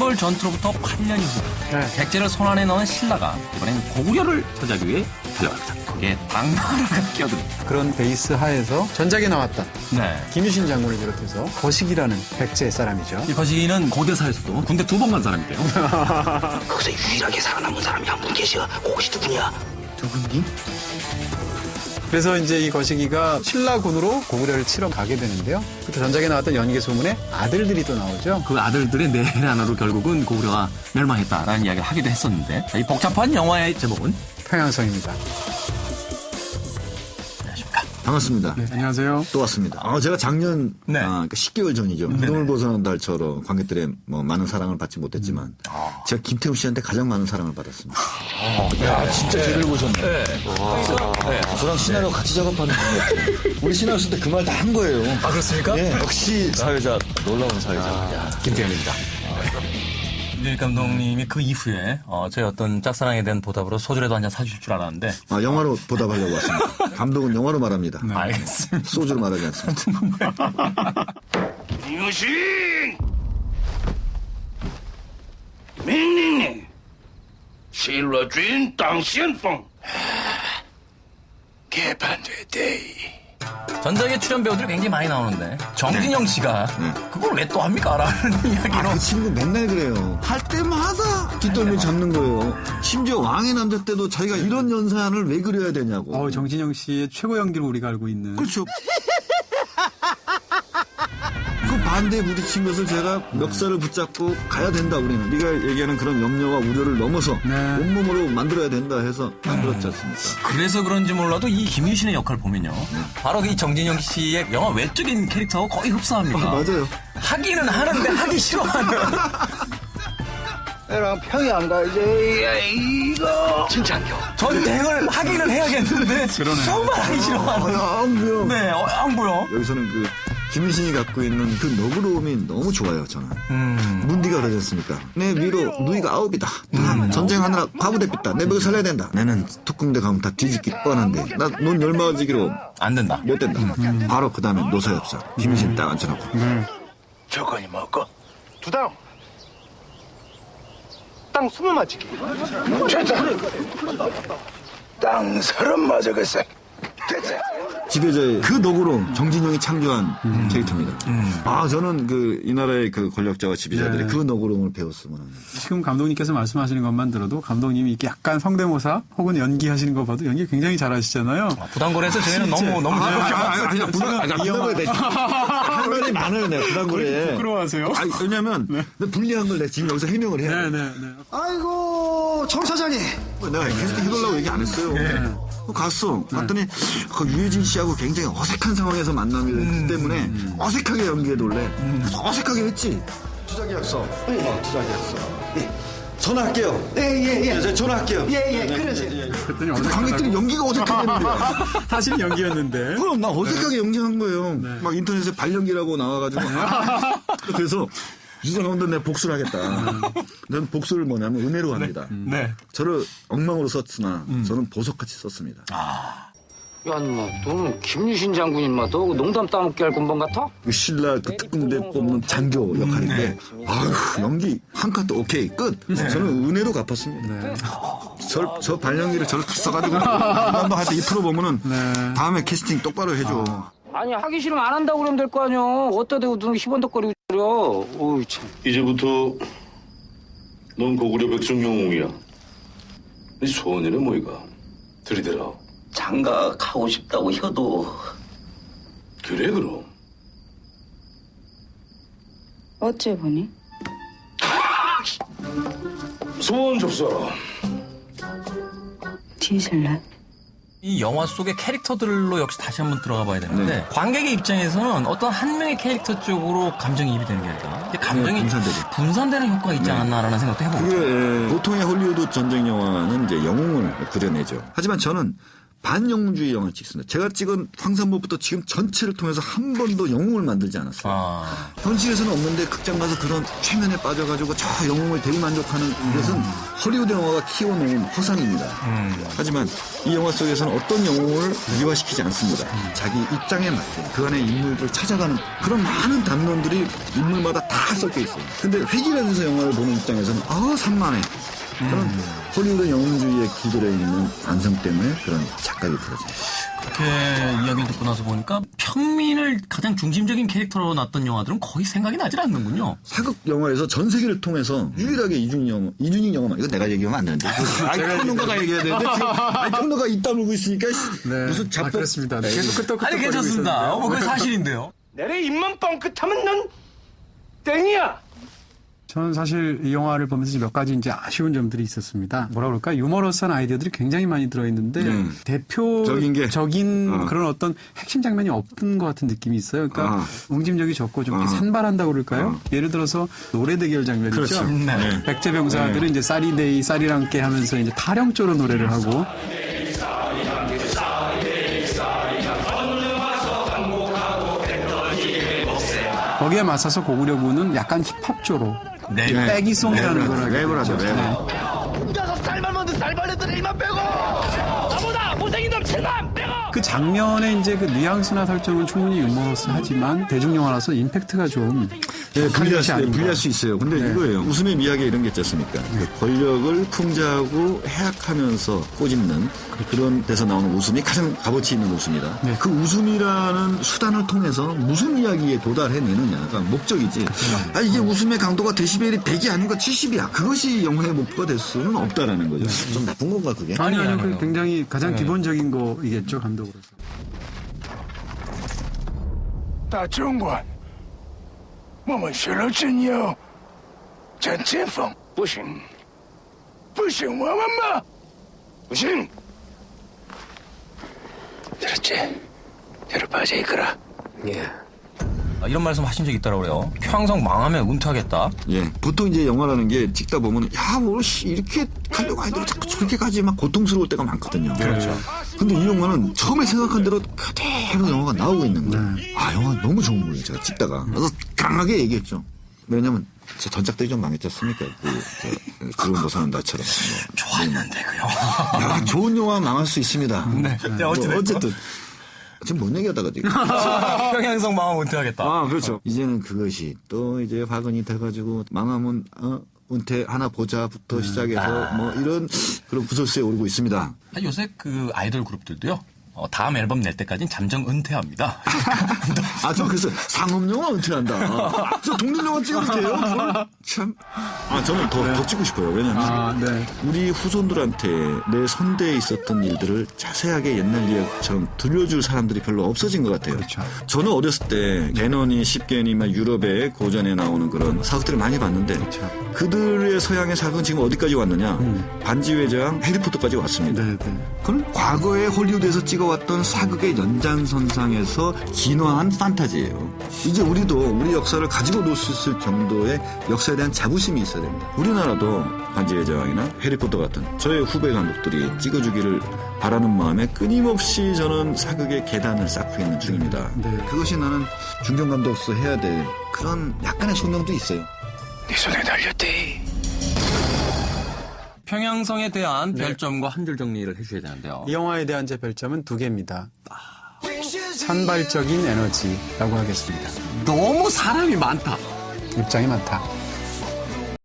청산벌 전투로부터 8년 후 네. 백제를 손안에 넣은 신라가 이번엔 고구려를 차지하기 위해 달려갑니다. 그게 당나라가 끼어듭니다. 그런 베이스 하에서 전작에 나왔던 네. 김유신 장군을 비롯해서 거식이라는 백제 사람이죠. 이 거시기는 고대사에서도 군대 두 번 간 사람인데요. 거기서 유일하게 살아남은 사람이 한 분 계셔. 혹시 누구냐? 누구니? 그래서 이제 이 거시기가 신라군으로 고구려를 치러 가게 되는데요. 그때 전작에 나왔던 연개 소문에 아들들이 또 나오죠. 그 아들들의 내란으로 결국은 고구려가 멸망했다라는 이야기를 하기도 했었는데 이 복잡한 영화의 제목은 평양성입니다. 안녕하십니까. 반갑습니다. 네, 안녕하세요. 또 왔습니다. 아, 제가 작년 네. 아, 그러니까 10개월 전이죠. 눈을 벗어난 달처럼 관객들의 뭐 많은 사랑을 받지 못했지만 음. 제가 김태우 씨한테 가장 많은 사랑을 받았습니다. 야, 진짜 제를 보셨네. 저랑 신하로 같이 작업하는 분이었요 우리 신하 씨때 그 말 다 한 거예요. 아 그렇습니까? 네, 역시 사회자 놀라운 사회자 아, 김태현입니다. 윤일 감독님이 그 이후에 어, 저희 어떤 짝사랑에 대한 보답으로 소주라도 한 잔 사주실 줄 알았는데 아 영화로 보답하려고 왔습니다. 감독은 영화로 말합니다. 네. 알겠습니다. 소주로 말하지 않습니다. 이것이 명령님 실러쥔 당신뽕 개판되대. 전작의 출연 배우들이 굉장히 많이 나오는데 정진영 씨가 그걸 왜 또 합니까? 라는 이야기로 아, 그 친구 맨날 그래요. 할 때마다 뒷덜미 잡는 거예요. 심지어 왕의 남자 때도 자기가 이런 연산을 왜 그려야 되냐고. 어, 정진영 씨의 최고 연기를 우리가 알고 있는 그렇죠. 그 반대에 부딪힌 것을 제가 멱살을 붙잡고 가야 된다 우리는 네가 얘기하는 그런 염려와 우려를 넘어서 네. 온몸으로 만들어야 된다 해서 만들었지 않습니까? 그래서 그런지 몰라도 이 김유신의 역할을 보면요 바로 이 정진영 씨의 영화 외적인 캐릭터하고 거의 흡사합니다 맞아요. 하기는 하는데 하기 싫어하는 애랑 평양 가지. 이거 진짜요. 전쟁을 하기는 해야겠는데 정말 하기 싫어하는 아, 뭐야. 네, 어, 안 보여 여기서는 그 김민신이 갖고 있는 그 너그러움이 너무 좋아요 저는. 문디가 그러지 않습니까? 내 위로 누이가 아홉이다. 다 전쟁하느라 과부대pis다. 내 벽을 살려야 된다. 나는 특공대 가면 다 뒤집기 뻔한데 나 넌 열마지기로 안 된다 못 된다. 바로 그 다음에 노사협사. 김민신 딱 앉혀놓고. 저거니 먹고. 두당 땅 스무 맞히기 됐다. 땅 서른 맞아겠어. 됐다. 지배자의 그 너그러움 정진영이 창조한 캐릭터입니다. 아 저는 그 이 나라의 그 권력자와 지배자들의 네. 그 너그러움을 배웠으면. 지금 감독님께서 말씀하시는 것만 들어도 감독님이 이렇게 약간 성대모사 혹은 연기하시는 거 봐도 연기 굉장히 잘하시잖아요. 부담거리에서 저희는 너무 너무 조용히 아니, 아니, 부담, 아니, 부담거려 내 할 말이 많아요, 내가 부담거리에. 부끄러워하세요? 아니, 왜냐면, 내가 불리한 걸 내가 지금 여기서 해명을 해야 돼. 네네네. 아이고 정 사장님 내가 캐스팅 해달라고 얘기 안 했어요. 어, 갔어. 갔더니, 그 유해진 씨하고 굉장히 어색한 상황에서 만남이 됐기 때문에, 어색하게 연기해둘래. 그래서 어색하게 했지. 투자 계약서. 어, 투자 계약서. 예. 전화할게요. 예 예예 네, 제가 전화할게요. 예 예 그러세요 그랬더니 근데 관객들이 연기가 어색하다는 거야. 사실 연기였는데. 그럼 나 어색하게 연기한 거예요. 막 인터넷에 발연기라고 나와가지고. 그래서 감독 내가 복수를 하겠다. 난 복수를 뭐냐면 은혜로 합니다. 네 저를 엉망으로 썼으나 저는 보석같이 썼습니다. 야, 인마, 너는 김유신 장군 인마, 너 농담 따먹게 할 군번 같아? 그 신라 그 특공대 뽑는 장교 역할인데 아휴 연기 한 카트 오케이 끝. 저는 은혜로 갚았습니다. 저, 저 발연기를 저를 다 써가지고 한번 할때 이 프로 보면은 다음에 캐스팅 똑바로 해줘. 아니, 하기 싫으면 안 한다고 그러면 될 거 아니야. 어디다 대고 너는 희번덕거리고 그려. 어이, 참. 이제부터 넌 고구려 백성 영웅이야. 네 소원이는 뭐이가? 들이대라. 장가가고 싶다고 해도 그래 그럼. 어째 보니? 소원 접수하라. 뒤질래? 이 영화 속의 캐릭터들로 역시 다시 한번 들어가 봐야 되는데 관객의 입장에서는 어떤 한 명의 캐릭터 쪽으로 감정이 입이 되는 게 아니라 이제 감정이 네, 분산되죠. 분산되는 효과가 있지 않았나라는 생각도 해보고 예, 보통의 헐리우드 전쟁 영화는 이제 영웅을 그려내죠. 하지만 저는 반영웅주의 영화를 찍습니다. 제가 찍은 황산모부터 지금 전체를 통해서 한 번도 영웅을 만들지 않았어요. 아, 현실에서는 없는데 극장 가서 그런 최면에 빠져가지고 저 영웅을 대리만족하는 이것은 허리우드 영화가 키워놓은 허상입니다. 하지만 이 영화 속에서는 어떤 영웅을 미화시키지 않습니다. 자기 입장에 맞게 그 안에 인물들을 찾아가는 그런 많은 담론들이 인물마다 다 섞여 있어요. 근데 획일에서 영화를 보는 입장에서는 아 산만해. 그런 허리우드 영웅주의에 기들어 있는 안성 때문에 그런 착각이 들어져요. 그렇게 이야기를 듣고 나서 보니까 평민을 가장 중심적인 캐릭터로 놨던 영화들은 거의 생각이 나질 않는군요. 사극 영화에서 전 세계를 통해서 유일하게 이준익 영화, 이준익 영화만, 이거 내가 얘기하면 안 되는데. 아니, 평론가가 얘기해야 되는데, 지금, 아니, 평론가 입 다물고 있으니까, 네. 무슨 아, 자뻑. 그렇습니다. 네, 계속 끄떡끄떡 아니, 괜찮습니다. 어, 뭐, 그게 사실인데요. 내래 입만 뻥끗하면 넌 땡이야. 저는 사실 이 영화를 보면서 몇 가지 이제 아쉬운 점들이 있었습니다. 뭐라 그럴까? 유머러스한 아이디어들이 굉장히 많이 들어있는데 음. 대표적인 게. 어. 그런 어떤 핵심 장면이 없는 것 같은 느낌이 있어요. 그러니까 어. 응집력이 적고 좀 어. 산발한다고 그럴까요? 예를 들어서 노래 대결 장면 있죠. 그렇죠. 네. 백제병사들은 이제 쌀이데이 쌀이랑 함께 하면서 이제 타령조로 노래를 하고 거기에 맞서서 고구려군은 약간 힙합조로 네. 빼기 송이라는 랩을 걸 하게 랩을 하죠. 네. 혼자서 쌀만 먹는 쌀벌레들을 입만 빼고 나보다 못생긴 놈 칠만 빼고 그 장면의 이제 그 뉘앙스나 설정은 충분히 유머러스하지만 대중 영화라서 임팩트가 좀 예, 분리할, 수, 분리할 수 있어요. 근데 네. 이거예요. 웃음의 미학에 이런 게 있지 않습니까? 그 네. 권력을 풍자하고 해악하면서 꼬집는 그렇죠. 그런 데서 나오는 웃음이 가장 값어치 있는 웃음이다. 네. 그 웃음이라는 수단을 통해서 무슨 이야기에 도달해내느냐가 그러니까 목적이지. 아, 이게 네. 웃음의 강도가 데시벨이 100이 아닌가 70이야. 그것이 영화의 목표가 될 수는 없다라는 거죠. 네. 좀 나쁜 건가 그게? 아니, 아니요. 아니요. 굉장히 가장 네. 기본적인 거이겠죠, 감독으로서. 다중관. 我们学了真有，真前锋不行，不行，我们嘛不行。들었지? 여러 빠져 있거라. 예. 아, 이런 말씀 하신 적 있다고 그래요. 평항성 망하면 은퇴하겠다. 예. 보통 이제 영화라는 게 찍다 보면, 야, 뭐, 씨, 이렇게 가려고 하는데 자꾸 저렇게 가지 막 고통스러울 때가 많거든요. 그렇죠. 근데 이 영화는 처음에 생각한 대로 그대로 영화가 나오고 있는 거예요. 아, 영화 너무 좋은 거예요, 제가 찍다가. 그래서 강하게 얘기했죠. 왜냐면, 제 전작들이 좀 망했지 않습니까? 그, 저, 그런 노사는 나처럼. 뭐. 좋았는데, 그 영화. 야, 좋은 영화 망할 수 있습니다. 네. 네, 뭐 어찌됐건. 어쨌든. 지금 뭔 얘기하다가 지금. 평양성 망하면 은퇴하겠다. 아, 그렇죠. 이제는 그것이 또 이제 화근이 돼가지고 망하면, 어, 은퇴 하나 보자부터 시작해서 뭐 이런 그런 구설수에 오르고 있습니다. 아, 요새 그 아이돌 그룹들도요. 어, 다음 앨범 낼 때까지는 잠정 은퇴합니다. 아, 저 그래서 상업영화 은퇴한다. 저 독립영화 찍어볼게요. 참. 아, 저는 더, 더 찍고 싶어요. 왜냐면 아 네. 우리 후손들한테 내 선대에 있었던 일들을 자세하게 옛날 이야기처럼 들려줄 사람들이 별로 없어진 것 같아요. 그렇죠. 저는 어렸을 때 십견이 막 유럽의 고전에 나오는 그런 사극들을 많이 봤는데 그들의 서양의 사극은 지금 어디까지 왔느냐? 반지회장 해리포터까지 왔습니다. 네, 네. 그건 과거에 홀리우드에서 찍어 왔던 사극의 연장선상에서 진화한 판타지예요. 이제 우리도 우리 역사를 가지고 놀 수 있을 정도의 역사에 대한 자부심이 있어야 됩니다. 우리나라도 반지의 제왕이나 해리포터 같은 저의 후배 감독들이 찍어주기를 바라는 마음에 끊임없이 저는 사극의 계단을 쌓고 있는 중입니다. 네. 그것이 나는 중견 감독으로서 해야 될 그런 약간의 소명도 있어요. 네 손에 달렸대. 평양성에 대한 별점과 한 줄 정리를 해주셔야 되는데요. 이 영화에 대한 제 별점은 두 개입니다. 산발적인 에너지라고 하겠습니다. 너무 사람이 많다. 입장이 많다.